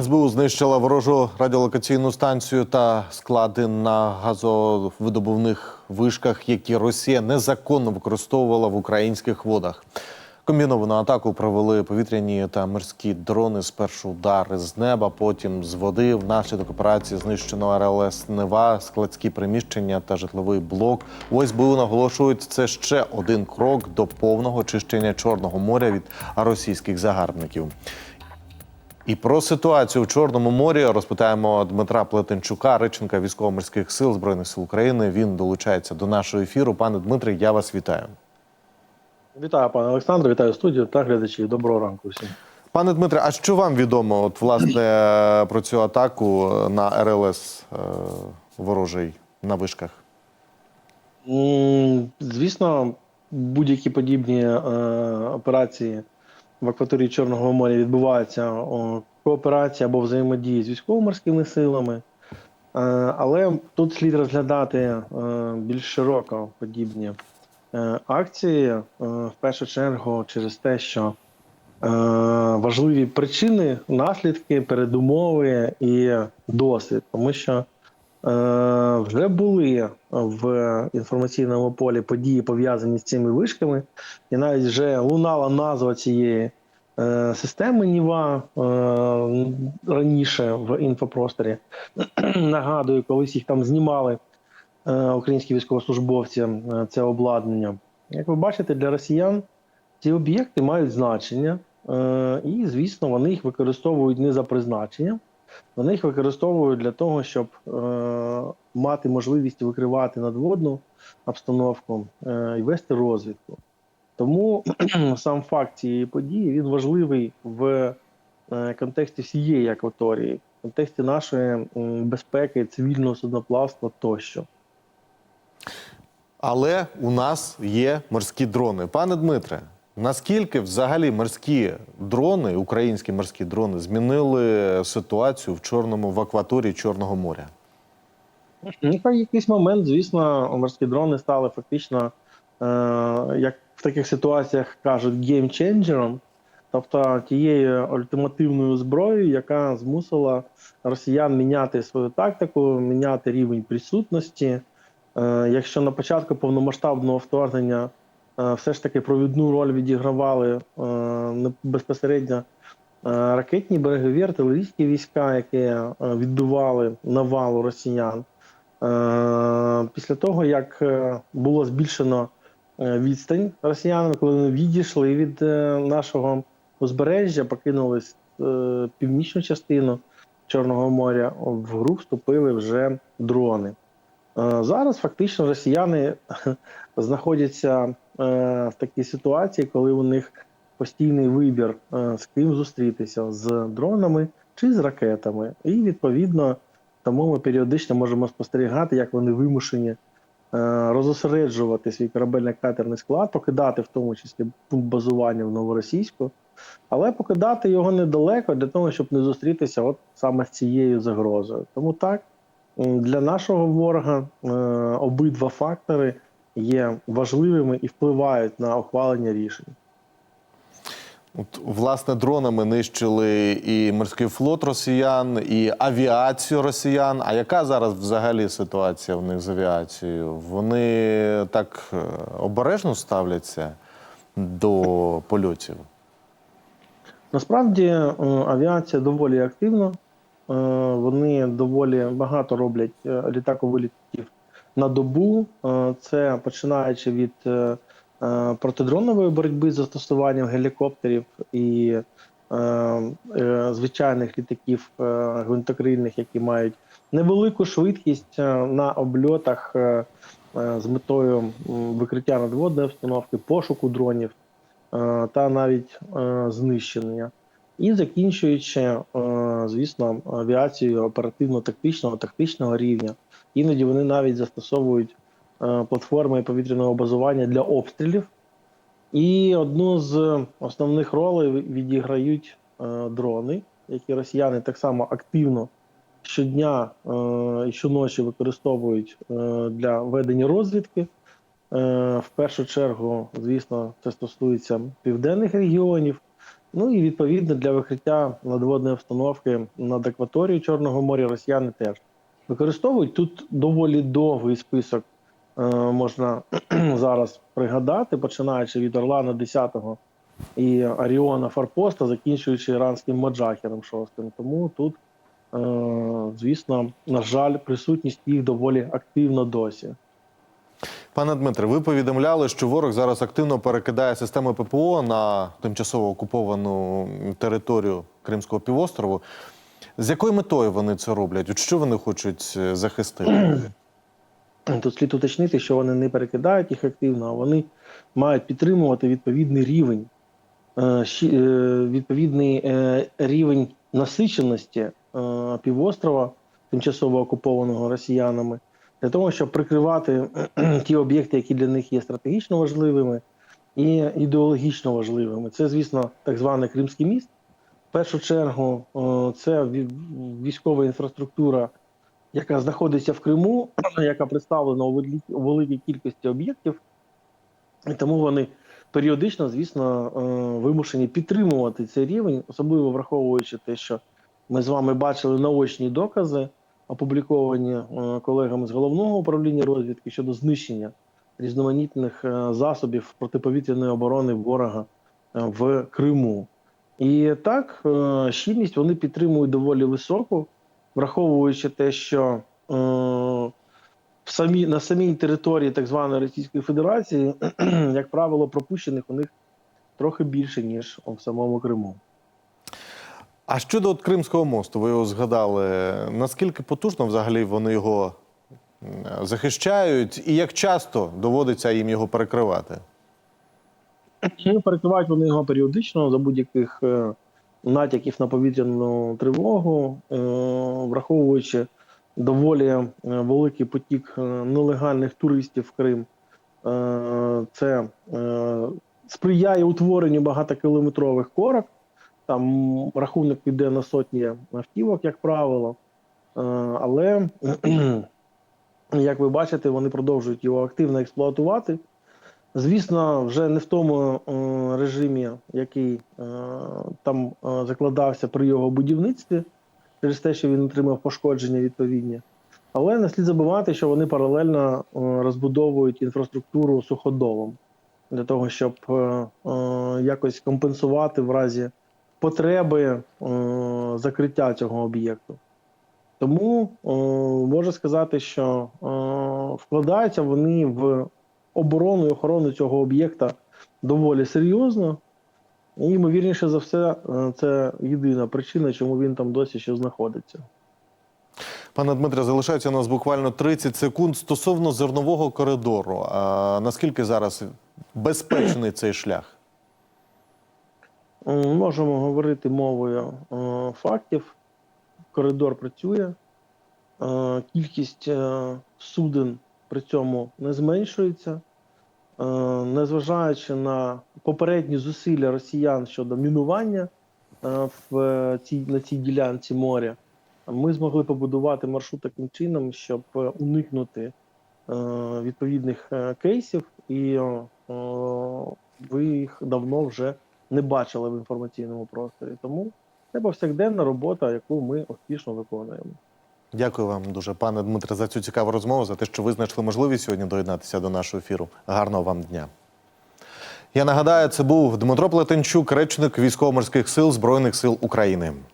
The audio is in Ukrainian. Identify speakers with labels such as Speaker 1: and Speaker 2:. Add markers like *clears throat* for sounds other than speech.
Speaker 1: СБУ знищила ворожу радіолокаційну станцію та склади на газовидобувних вишках, які Росія незаконно використовувала в українських водах. Комбіновану атаку провели повітряні та морські дрони. Спершу удари з неба, потім з води. Внаслідок операції знищено РЛС Нева, складські приміщення та житловий блок. У СБУ наголошують, це ще один крок до повного очищення Чорного моря від російських загарбників. І про ситуацію в Чорному морі розпитаємо Дмитра Плетенчука, реченка військово-морських сил збройних сил України. Він долучається до нашого ефіру. Пане Дмитре, я вас вітаю.
Speaker 2: Вітаю, пане Олександре, вітаю студію та глядачів. Доброго ранку всім.
Speaker 1: Пане Дмитре, а що вам відомо от, власне *clears throat* про цю атаку на РЛС е, ворожий на вишках?
Speaker 2: Звісно, будь-які подібні е, операції в акваторії Чорного моря відбуваються о, кооперація або взаємодії з військово-морськими силами. Е, але тут слід розглядати е, більш широко подібні е, акції, в першу чергу через те, що важливі причини, наслідки, передумови і досвід, тому що вже були в інформаційному полі події пов'язані з цими вишками, і навіть вже лунала назва цієї е, системи Ніва е, раніше в інфопросторі. *clears throat* Нагадую, колись їх там знімали е, українські військовослужбовці е, це обладнання. Як ви бачите, для росіян ці об'єкти мають значення, е, і, звісно, вони їх використовують не за призначенням. Вони їх використовують для того, щоб е, мати можливість викривати надводну обстановку е, і вести розвідку. Тому *clears throat* сам факт цієї події він важливий в е, контексті всієї акваторії, в контексті нашої м, безпеки, цивільного судноплавства тощо.
Speaker 1: Але у нас є морські дрони. Пане Дмитре, наскільки взагалі морські дрони, українські морські дрони, змінили ситуацію в чорному в акваторії Чорного моря?
Speaker 2: Ну, в якийсь момент, звісно, морські дрони стали фактично, е, як в таких ситуаціях кажуть, геймченджером, тобто тією ультимативною зброєю, яка змусила росіян міняти свою тактику, міняти рівень присутності. Е, якщо на початку повномасштабного вторгнення все ж таки провідну роль відігравали е, безпосередньо е, ракетні берегові артилерійські війська, які е, відбивали навалу росіян. Е, Після того, як е, було збільшено е, відстань росіянам, коли вони відійшли від е, нашого узбережжя, покинули е, північну частину Чорного моря, в гру вступили вже дрони. Е, Зараз фактично росіяни *laughs* знаходяться е, в такій ситуації, коли у них постійний вибір, е, з ким зустрітися з дронами чи з ракетами. І відповідно тому ми періодично можемо спостерігати, як вони вимушені розосереджувати свій корабельно-катерний склад, покидати в тому числі пункт базування в Новоросійську, але покидати його недалеко для того, щоб не зустрітися от саме з цією загрозою. Тому так, для нашого ворога е, обидва фактори є важливими і впливають на ухвалення рішень.
Speaker 1: От, власне, дронами нищили і морський флот росіян, і авіацію росіян. А яка зараз взагалі ситуація в них з авіацією? Вони так е, обережно ставляться до польотів?
Speaker 2: Насправді е, авіація доволі активна. Е, Вони доволі багато роблять е, літаковилітів на добу. Е, Це починаючи від протидронової боротьби з застосуванням гелікоптерів і звичайних літаків гвинтокрильних, які мають невелику швидкість на обльотах з метою викриття надводної обстановки, пошуку дронів та навіть знищення. І закінчуючи, звісно, авіацією оперативно-тактичного, тактичного рівня. Іноді вони навіть застосовують е, платформи повітряного базування для обстрілів. І одну з основних ролей відіграють е, дрони, які росіяни так само активно щодня е, і щоночі використовують для ведення розвідки. В першу чергу, звісно, це стосується південних регіонів. Ну і відповідно для викриття надводної обстановки над акваторією Чорного моря росіяни теж використовують тут доволі довгий список. е, Можна *clears throat* зараз пригадати, починаючи від Орлана 10-го і Аріона Фарпоста, закінчуючи іранським Маджахером 6 Тому тут, е, звісно, на жаль, присутність їх доволі активна досі.
Speaker 1: Пане Дмитре, ви повідомляли, що ворог зараз активно перекидає системи ППО на тимчасово окуповану територію Кримського півострову. З якою метою вони це роблять? Що вони хочуть е, захистити? *clears throat*
Speaker 2: Тут слід уточнити, що вони не перекидають їх активно, а вони мають підтримувати відповідний рівень, е, е, відповідний рівень насиченості півострова, тимчасово окупованого росіянами, для того, щоб прикривати ті об'єкти, які для них є стратегічно важливими і ідеологічно важливими. Це, звісно, так званий Кримський міст. В першу чергу, це військова інфраструктура яка знаходиться в Криму, *clears throat* яка представлена у великій, кількості об'єктів, і тому вони періодично, звісно, вимушені підтримувати цей рівень, особливо враховуючи те, що ми з вами бачили наочні докази, опубліковані е, колегами з головного управління розвідки щодо знищення різноманітних е, засобів протиповітряної оборони ворога е, в Криму. І так, щільність вони підтримують доволі високу враховуючи те, що в самі, на самій території так званої Російської Федерації, *clears throat* як правило, пропущених у них трохи більше, ніж в самому Криму.
Speaker 1: А щодо от Кримського мосту, ви його згадали. Наскільки потужно взагалі вони його захищають, і як часто доводиться їм його перекривати?
Speaker 2: Перекривають вони його періодично за будь-яких е, натяків на повітряну тривогу, е, враховуючи доволі е, великий потік нелегальних туристів в Крим. Це сприяє утворенню багатокілометрових корок. Там рахунок піде на сотні автівок, як правило. Е, але, *clears throat* як ви бачите, вони продовжують його активно експлуатувати. Звісно, вже не в тому е, режимі, який е, там закладався при його будівництві, через те, що він отримав пошкодження відповідні. Але не слід забувати, що вони паралельно розбудовують інфраструктуру суходолом для того, щоб якось компенсувати в разі потреби е, закриття цього об'єкту. Тому е, можу сказати, що е, вкладаються вони в оборону і охорону цього об'єкта доволі серйозно. І, ймовірніше за все, це єдина причина, чому він там досі ще знаходиться.
Speaker 1: Пане Дмитре, залишається у нас буквально 30 секунд стосовно зернового коридору. А наскільки зараз безпечний цей шлях?
Speaker 2: М, Можемо говорити мовою е, фактів. Коридор працює, е, кількість е, суден при цьому не зменшується. Е, Незважаючи на попередні зусилля росіян щодо мінування е, в е, цій, на цій ділянці моря, ми змогли побудувати маршрут таким чином, щоб е, уникнути е, відповідних е, кейсів, і е, ви їх давно вже не бачили в інформаційному просторі. Тому це повсякденна робота, яку ми успішно виконуємо.
Speaker 1: Дякую вам дуже, пане Дмитре, за цю цікаву розмову, за те, що ви знайшли можливість сьогодні доєднатися до нашого ефіру. Гарного вам дня. Я нагадаю, це був Дмитро Плетенчук, речник військово-морських сил Збройних сил України.